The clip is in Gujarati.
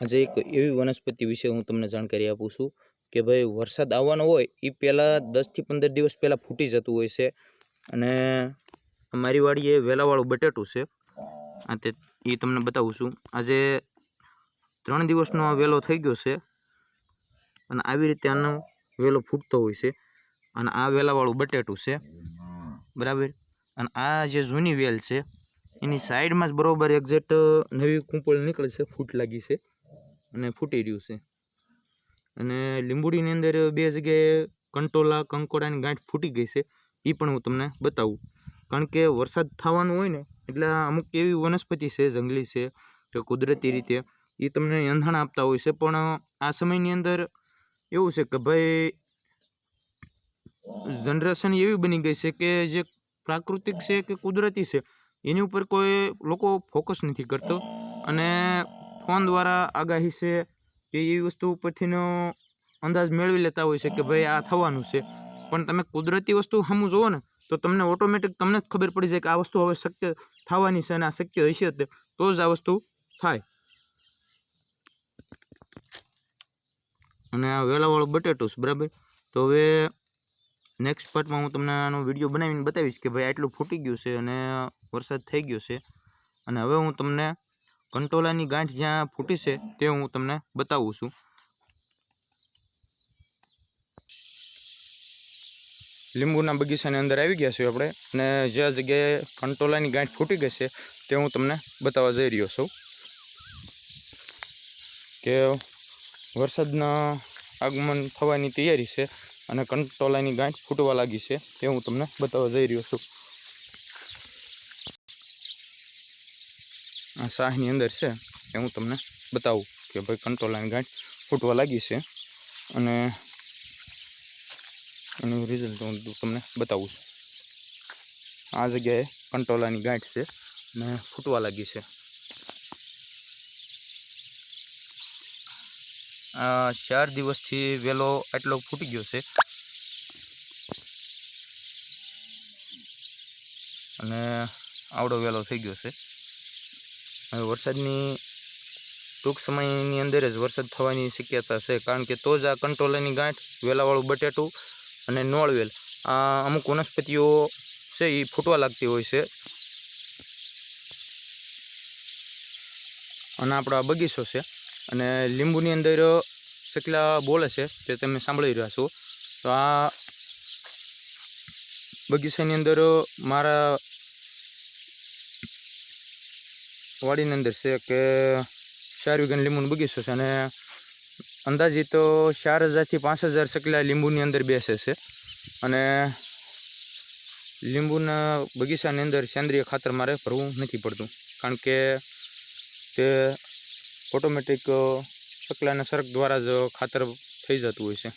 આજે એક એવી વનસ્પતિ વિશે હું તમને જાણકારી આપું છું કે ભાઈ વરસાદ આવવાનો હોય એ પહેલાં દસથી પંદર દિવસ પહેલાં ફૂટી જતું હોય છે. અને મારી વાડીએ વેલાવાળું બટેટું છે. આ તે એ તમને બતાવું છું. આજે ત્રણ દિવસનો આ વેલો થઈ ગયો છે અને આવી રીતે આનો વેલો ફૂટતો હોય છે. અને આ વેલાવાળું બટેટું છે. બરાબર? અને આ જે જૂની વેલ છે એની સાઈડમાં જ બરાબર એક્ઝેક્ટ નવી કૂંપળ નીકળે છે, ફૂટ લાગી છે. અને ફૂટી રહ્યું છે. અને લીંબુડીની અંદર બે જગ્યાએ કંટોલા કંકોડાની ગાંઠ ફૂટી ગઈ છે. એ પણ હું તમને બતાવું. કારણ કે વરસાદ થવાનું હોય ને, એટલે અમુક એવી વનસ્પતિ છે, જંગલી છે, કે કુદરતી રીતે એ તમને એંધાણ આપતા હોય છે. પણ આ સમયની અંદર એવું છે કે ભાઈ, જનરેશન એવી બની ગઈ છે કે જે પ્રાકૃતિક છે કે કુદરતી છે, એની ઉપર કોઈ લોકો ફોકસ નથી કરતો. અને ફોન દ્વારા આગાહી છે કે એવી વસ્તુ ઉપરથીનો અંદાજ મેળવી લેતા હોય છે કે ભાઈ આ થવાનું છે. પણ તમે કુદરતી વસ્તુ સામું જુઓ ને, તો તમને ઓટોમેટિક તમને જ ખબર પડી જાય કે આ વસ્તુ હવે શક્ય થવાની છે અને આ શક્ય હશે તે. જ આ વસ્તુ થાય. અને આ વેલાવાળું બટેટું છે, બરાબર? તો હવે નેક્સ્ટ પાર્ટમાં હું તમને આનો વીડિયો બનાવીને બતાવીશ કે ભાઈ આટલું ફૂટી ગયું છે અને વરસાદ થઈ ગયો છે. અને હવે હું તમને કંટોલાની ગાંઠ જ્યાં ફૂટી છે તે હું તમને બતાવું છું. લીંબુના બગીચાની અંદર આવી ગયા છીએ આપણે અને જે જગ્યાએ કંટોલાની ગાંઠ ફૂટી ગઈ છે તે હું તમને બતાવવા જઈ રહ્યો છું. કે વરસાદના આગમન થવાની તૈયારી છે અને કંટોલાની ગાંઠ ફૂટવા લાગી છે તે હું તમને બતાવવા જઈ રહ્યો છું. આ શાહની અંદર છે એ હું તમને બતાવું કે ભાઈ કંટ્રોલાની ગાંઠ ફૂટવા લાગી છે અને એનું રિઝલ્ટ હું તમને બતાવું છું. આ જગ્યાએ કંટોલાની ગાંઠ છે અને ફૂટવા લાગી છે. આ ચાર દિવસથી વેલો આટલો ફૂટી ગયો છે. અને આવડો વેલો થઈ ગયો છે. વરસાદની ટૂંક સમયની અંદર જ વરસાદ થવાની શક્યતા છે. કારણ કે તો જ આ કંટ્રોલરની ગાંઠ, વેલાવાળું બટેટું અને નોળવેલ આ અમુક વનસ્પતિઓ છે એ ફૂટવા લાગતી હોય છે. અને આપણો આ બગીચો છે. અને લીંબુની અંદર શકલા બોલે છે તે તમે સાંભળી રહ્યા છો. તો આ બગીચાની અંદર મારા વાડીની અંદર છે કે ચાર વીઘાની લીંબુનો બગીચો છે અને તો ચાર હજારથી પાંચ હજાર સકલા લીંબુની અંદર બેસે છે. અને લીંબુના બગીચાની અંદર સેન્દ્રિય ખાતર મારે ભરવું નથી પડતું. કારણ કે તે ઓટોમેટિક સકલાના સરક દ્વારા જ ખાતર થઈ જતું હોય છે.